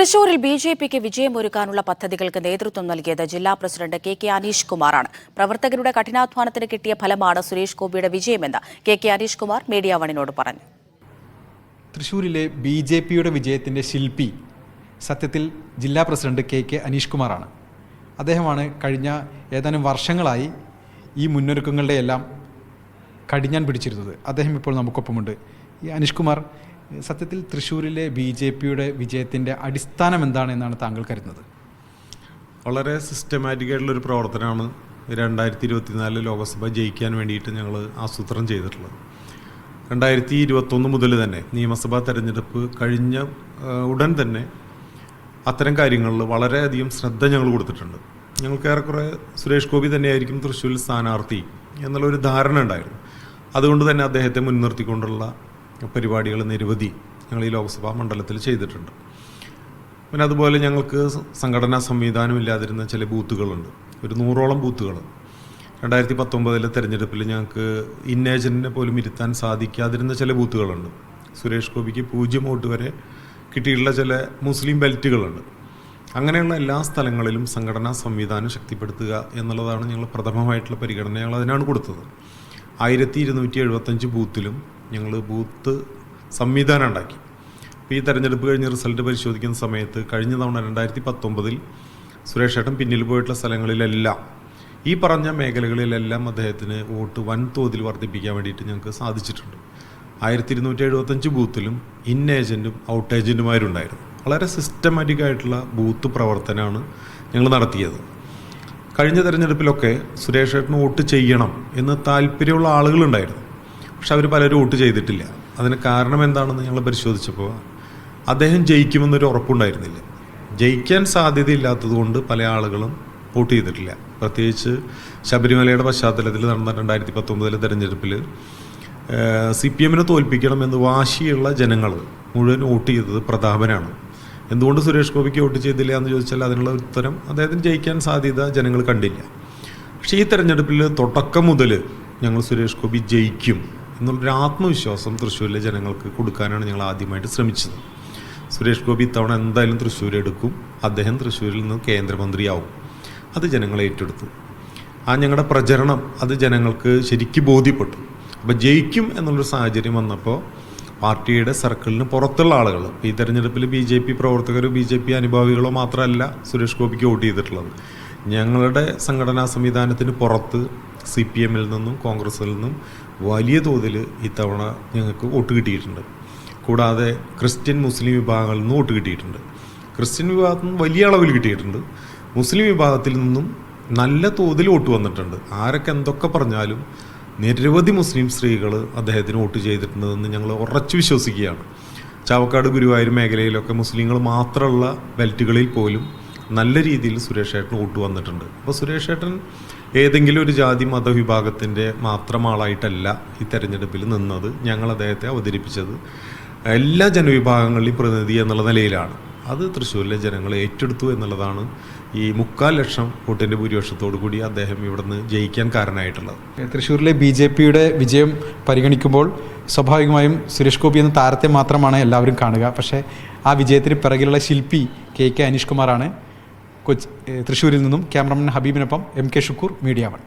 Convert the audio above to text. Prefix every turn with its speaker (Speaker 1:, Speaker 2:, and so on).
Speaker 1: തൃശൂരിൽ B J പിക്ക് വിജയമൊരുക്കാനുള്ള പദ്ധതികൾക്ക് നേതൃത്വം നൽകിയത് ജില്ലാ പ്രസിഡന്റ് കെ കെ അനീഷ് കുമാറാണ്. പ്രവർത്തകരുടെ കഠിനാധ്വാനത്തിന് കിട്ടിയ ഫലമാണ് സുരേഷ് ഗോപിയുടെ വിജയമെന്ന് K K Aneesh Kumar media വണിനോട് പറഞ്ഞു.
Speaker 2: തൃശൂരിലെ ബി ജെ പിയുടെ വിജയത്തിന്റെ ശില്പി സത്യത്തിൽ ജില്ലാ പ്രസിഡന്റ് കെ കെ അനീഷ് കുമാറാണ്. അദ്ദേഹമാണ് കഴിഞ്ഞ ഏതാനും വർഷങ്ങളായി ഈ മുന്നൊരുക്കങ്ങളുടെ എല്ലാം കടിഞ്ഞാൻ പിടിച്ചിരുന്നത്. അദ്ദേഹം ഇപ്പോൾ നമുക്കൊപ്പമുണ്ട്. ഈ അനീഷ് കുമാർ സത്യത്തിൽ തൃശ്ശൂരിലെ ബി ജെ പിയുടെ വിജയത്തിന്റെ അടിസ്ഥാനം എന്താണെന്നാണ് താങ്കൾ കരുതുന്നത്?
Speaker 3: വളരെ സിസ്റ്റമാറ്റിക് ആയിട്ടുള്ള ഒരു പ്രവർത്തനമാണ് രണ്ടായിരത്തി ഇരുപത്തിനാല് ലോക്സഭ ജയിക്കാൻ വേണ്ടിയിട്ട് ഞങ്ങൾ ആസൂത്രണം ചെയ്തിട്ടുള്ളത്. രണ്ടായിരത്തി ഇരുപത്തൊന്ന് മുതൽ തന്നെ നിയമസഭാ തെരഞ്ഞെടുപ്പ് കഴിഞ്ഞ ഉടൻ തന്നെ അത്തരം കാര്യങ്ങളിൽ വളരെയധികം ശ്രദ്ധ ഞങ്ങൾ കൊടുത്തിട്ടുണ്ട്. ഞങ്ങൾക്ക് ഏറെക്കുറെ സുരേഷ് ഗോപി തന്നെയായിരിക്കും തൃശ്ശൂരിൽ സ്ഥാനാർത്ഥി എന്നുള്ളൊരു ധാരണ ഉണ്ടായിരുന്നു. അതുകൊണ്ട് തന്നെ അദ്ദേഹത്തെ മുൻനിർത്തിക്കൊണ്ടുള്ള പരിപാടികൾ നിരവധി ഞങ്ങൾ ഈ ലോക്സഭാ മണ്ഡലത്തിൽ ചെയ്തിട്ടുണ്ട്. പിന്നെ അതുപോലെ ഞങ്ങൾക്ക് സംഘടനാ സംവിധാനം ഇല്ലാതിരുന്ന ചില ബൂത്തുകളുണ്ട്. ഒരു നൂറോളം ബൂത്തുകൾ. രണ്ടായിരത്തി പത്തൊമ്പതിലെ തെരഞ്ഞെടുപ്പിൽ ഞങ്ങൾക്ക് ഇന്നേജന്റിനെ പോലും ഇരുത്താൻ സാധിക്കാതിരുന്ന ചില ബൂത്തുകളുണ്ട്. സുരേഷ് ഗോപിക്ക് പൂജ്യം വോട്ട് വരെ കിട്ടിയിട്ടുള്ള ചില മുസ്ലിം ബെൽറ്റുകളുണ്ട്. അങ്ങനെയുള്ള എല്ലാ സ്ഥലങ്ങളിലും സംഘടനാ സംവിധാനം ശക്തിപ്പെടുത്തുക എന്നുള്ളതാണ് ഞങ്ങൾ പ്രഥമമായിട്ടുള്ള പരിഗണന ഞങ്ങൾ അതിനാണ് കൊടുത്തത്. ആയിരത്തി ഇരുന്നൂറ്റി എഴുപത്തഞ്ച് ബൂത്തിലും ഞങ്ങൾ ബൂത്ത് സംവിധാനം ഉണ്ടാക്കി. അപ്പോൾ ഈ തെരഞ്ഞെടുപ്പ് കഴിഞ്ഞ് റിസൾട്ട് പരിശോധിക്കുന്ന സമയത്ത് കഴിഞ്ഞ തവണ രണ്ടായിരത്തി പത്തൊമ്പതിൽ സുരേഷ് ഏട്ടൻ പിന്നിൽ പോയിട്ടുള്ള സ്ഥലങ്ങളിലെല്ലാം ഈ പറഞ്ഞ മേഖലകളിലെല്ലാം അദ്ദേഹത്തിന് വോട്ട് വൻതോതിൽ വർദ്ധിപ്പിക്കാൻ വേണ്ടിയിട്ട് ഞങ്ങൾക്ക് സാധിച്ചിട്ടുണ്ട്. ആയിരത്തി ഇരുന്നൂറ്റി എഴുപത്തഞ്ച് ബൂത്തിലും ഇൻ ഏജന്റും ഔട്ട് ഏജന്റുമാരുണ്ടായിരുന്നു വളരെ സിസ്റ്റമാറ്റിക് ആയിട്ടുള്ള ബൂത്ത് പ്രവർത്തനമാണ് ഞങ്ങൾ നടത്തിയത്. കഴിഞ്ഞ തെരഞ്ഞെടുപ്പിലൊക്കെ സുരേഷ് ഏട്ടന് വോട്ട് ചെയ്യണം എന്ന് താല്പര്യമുള്ള ആളുകളുണ്ടായിരുന്നു. പക്ഷെ അവർ പലരും വോട്ട് ചെയ്തിട്ടില്ല. അതിന് കാരണം എന്താണെന്ന് ഞങ്ങൾ പരിശോധിച്ചപ്പോൾ അദ്ദേഹം ജയിക്കുമെന്നൊരു ഉറപ്പുണ്ടായിരുന്നില്ല. ജയിക്കാൻ സാധ്യതയില്ലാത്തത് കൊണ്ട് പല ആളുകളും വോട്ട് ചെയ്തിട്ടില്ല. പ്രത്യേകിച്ച് ശബരിമലയുടെ പശ്ചാത്തലത്തിൽ നടന്ന രണ്ടായിരത്തി പത്തൊമ്പതിലെ തെരഞ്ഞെടുപ്പിൽ സി പി എമ്മിനെ തോൽപ്പിക്കണമെന്ന് വാശിയുള്ള ജനങ്ങൾ മുഴുവൻ വോട്ട് ചെയ്തത് പ്രതാപനാണ്. എന്തുകൊണ്ട് സുരേഷ് ഗോപിക്ക് വോട്ട് ചെയ്തില്ല എന്ന് ചോദിച്ചാൽ അതിനുള്ള ഉത്തരം അദ്ദേഹത്തിന് ജയിക്കാൻ സാധ്യത ജനങ്ങൾ കണ്ടില്ല. പക്ഷേ ഈ തെരഞ്ഞെടുപ്പിൽ തുടക്കം മുതൽ ഞങ്ങൾ സുരേഷ് ഗോപി ജയിക്കും. എന്നുള്ളൊരു ആത്മവിശ്വാസം തൃശ്ശൂരിലെ ജനങ്ങൾക്ക് കൊടുക്കാനാണ് ഞങ്ങൾ ആദ്യമായിട്ട് ശ്രമിച്ചത്. സുരേഷ് ഗോപി ഇത്തവണ എന്തായാലും തൃശ്ശൂർ എടുക്കും. അദ്ദേഹം തൃശ്ശൂരിൽ നിന്ന് കേന്ദ്രമന്ത്രിയാവും. അത് ജനങ്ങൾ ഏറ്റെടുത്തു. ആ ഞങ്ങളുടെ പ്രചരണം അത് ജനങ്ങൾക്ക് ശരിക്കും ബോധ്യപ്പെട്ടു. അപ്പോൾ ജയിക്കും എന്നുള്ളൊരു സാഹചര്യം വന്നപ്പോൾ പാർട്ടിയുടെ സർക്കിളിന് പുറത്തുള്ള ആളുകൾ ഈ തെരഞ്ഞെടുപ്പിൽ ബി ജെ പി പ്രവർത്തകരോ ബി ജെ പി അനുഭാവികളോ മാത്രമല്ല സുരേഷ് ഗോപിക്ക് വോട്ട് ചെയ്തിട്ടുള്ളത്. ഞങ്ങളുടെ സംഘടനാ സംവിധാനത്തിന് പുറത്ത് സി പി എമ്മിൽ നിന്നും കോൺഗ്രസിൽ നിന്നും വലിയ തോതിൽ ഇത്തവണ ഞങ്ങൾക്ക് വോട്ട് കിട്ടിയിട്ടുണ്ട്. കൂടാതെ ക്രിസ്ത്യൻ മുസ്ലിം വിഭാഗങ്ങളിൽ നിന്ന് വോട്ട് കിട്ടിയിട്ടുണ്ട്. ക്രിസ്ത്യൻ വിഭാഗത്തിൽ നിന്ന് വലിയ അളവിൽ കിട്ടിയിട്ടുണ്ട്. മുസ്ലിം വിഭാഗത്തിൽ നിന്നും നല്ല തോതിൽ വോട്ട് വന്നിട്ടുണ്ട്. ആരൊക്കെ എന്തൊക്കെ പറഞ്ഞാലും നിരവധി മുസ്ലിം സ്ത്രീകൾ അദ്ദേഹത്തിന് വോട്ട് ചെയ്തിട്ടുണ്ടെന്ന് ഞങ്ങൾ ഉറച്ചു വിശ്വസിക്കുകയാണ്. ചാവക്കാട് ഗുരുവായൂർ മേഖലയിലൊക്കെ മുസ്ലിങ്ങൾ മാത്രമുള്ള ബെൽറ്റുകളിൽ പോലും നല്ല രീതിയിൽ സുരേഷ് ഏട്ടൻ വോട്ട് വന്നിട്ടുണ്ട്. അപ്പോൾ സുരേഷ് ഏട്ടൻ ഏതെങ്കിലും ഒരു ജാതി മതവിഭാഗത്തിന്റെ മാത്രം ആളായിട്ടല്ല ഈ തെരഞ്ഞെടുപ്പിൽ നിന്നത്. ഞങ്ങൾ അദ്ദേഹത്തെ അവതരിപ്പിച്ചത് എല്ലാ ജനവിഭാഗങ്ങളിലും പ്രതിനിധി എന്നുള്ള നിലയിലാണ്. അത് തൃശ്ശൂരിലെ ജനങ്ങൾ ഏറ്റെടുത്തു എന്നുള്ളതാണ് ഈ മുക്കാൽ ലക്ഷം വോട്ടിന്റെ ഭൂരിപക്ഷത്തോടു കൂടി അദ്ദേഹം ഇവിടുന്ന് ജയിക്കാൻ കാരണമായിട്ടുള്ളത്.
Speaker 2: തൃശ്ശൂരിലെ ബി ജെ പിയുടെ വിജയം പരിഗണിക്കുമ്പോൾ സ്വാഭാവികമായും സുരേഷ് ഗോപി എന്ന താരത്തെ മാത്രമാണ് എല്ലാവരും കാണുക. പക്ഷേ ആ വിജയത്തിന് പിറകിലുള്ള ശില്പി കെ കെ അനീഷ് കുമാറാണ് കൊച്ചി തൃശ്ശൂരിൽ നിന്നും cameraman ഹബീബിനൊപ്പം M K Shukkoor media one.